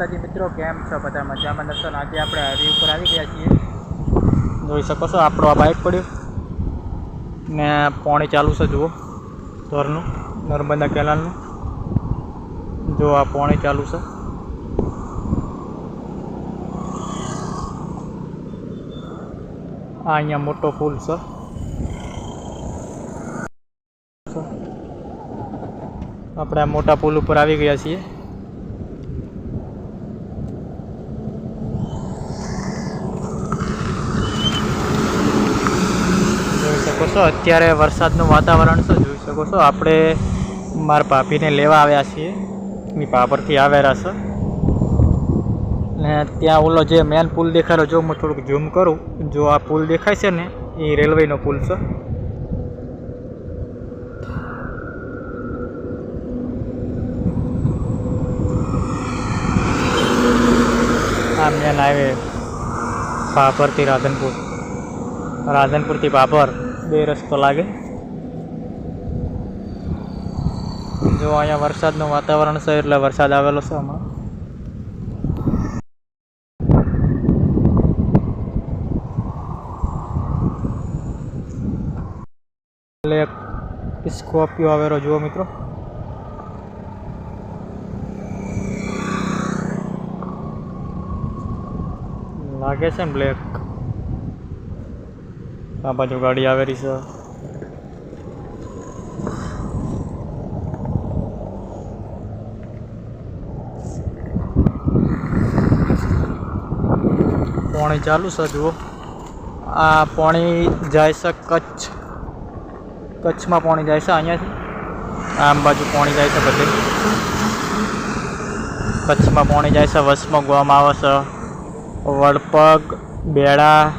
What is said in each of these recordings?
માતાજી મિત્રો, કેમ છો? બધા મજામાં? નશો આજે આપણે હરી ઉપર આવી ગયા છીએ. જોઈ શકો છો, આપણો આ બાઇક પડ્યું. ને પાણી ચાલુ છે, જુઓ. ધોરનું નર્મદા કેનાલનું. જો આ પાણી ચાલુ છે. આ અહીંયા મોટો પુલ છે. આપણે આ મોટા પુલ ઉપર આવી ગયા છીએ જોઈ શકો છો? અત્યારે વરસાદનું વાતાવરણ છે જોઈ શકો છો? આપણે મારા ભાભીને લેવા આવ્યા છીએ. એની પાપરથી આવેલા છે. ને ત્યાં ઓલો જે મેન પુલ દેખાડો જો હું થોડુંક ઝૂમ કરું, જો આ પુલ દેખાય છે ને, એ રેલવેનો પુલ છે. આ મેન હાઈવે પાપરથી રાધનપુર. રાધનપુરથી પાપર બે રસ્તો લાગે. જો અહીંયા વરસાદનું વાતાવરણ છે, એટલે વરસાદ આવેલો છે આમાં એક સ્કોર્પિયો આવેલો, જુઓ મિત્રો. લાગે છે ને બ્લેક. આ બાજુ ગાડી આવેલી છે. પાણી ચાલુ છે, જુઓ. આ પાણી જાય છે કચ્છ. કચ્છમાં પાણી જાય છે અહીંયાથી. આમ બાજુ પાણી જાય છે બધે. કચ્છમાં પાણી જાય છે, વસમાં, ગોવામાં આવે છે. વડપગ, બેડા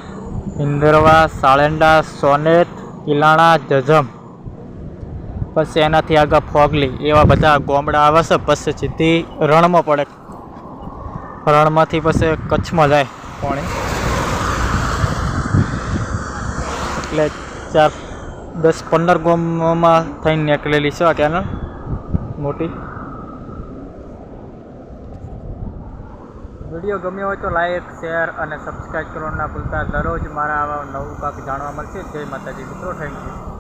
ઇન્દરવા, સાળંડા સોનેત કિલાણા, જજમ. પછી એનાથી આગળ ફોગલી એવા બધા ગોમડા આવે છે પછી સીધી રણમાં પડે. રણમાંથી પછી કચ્છમાં જાય પાણી. એટલે ચાર, દસ, પંદર ગોમમાં થઈને નીકળેલી છે આ કેનલ મોટી. વીડિયો ગમ્યો હોય તો લાઇક શેર અને સબસ્ક્રાઈબ કરવાનું ભૂલતા. દરરોજ મારા આવા નવું પાક જાણવા મળશે. જય માતાજી. મિત્રો થેન્ક યુ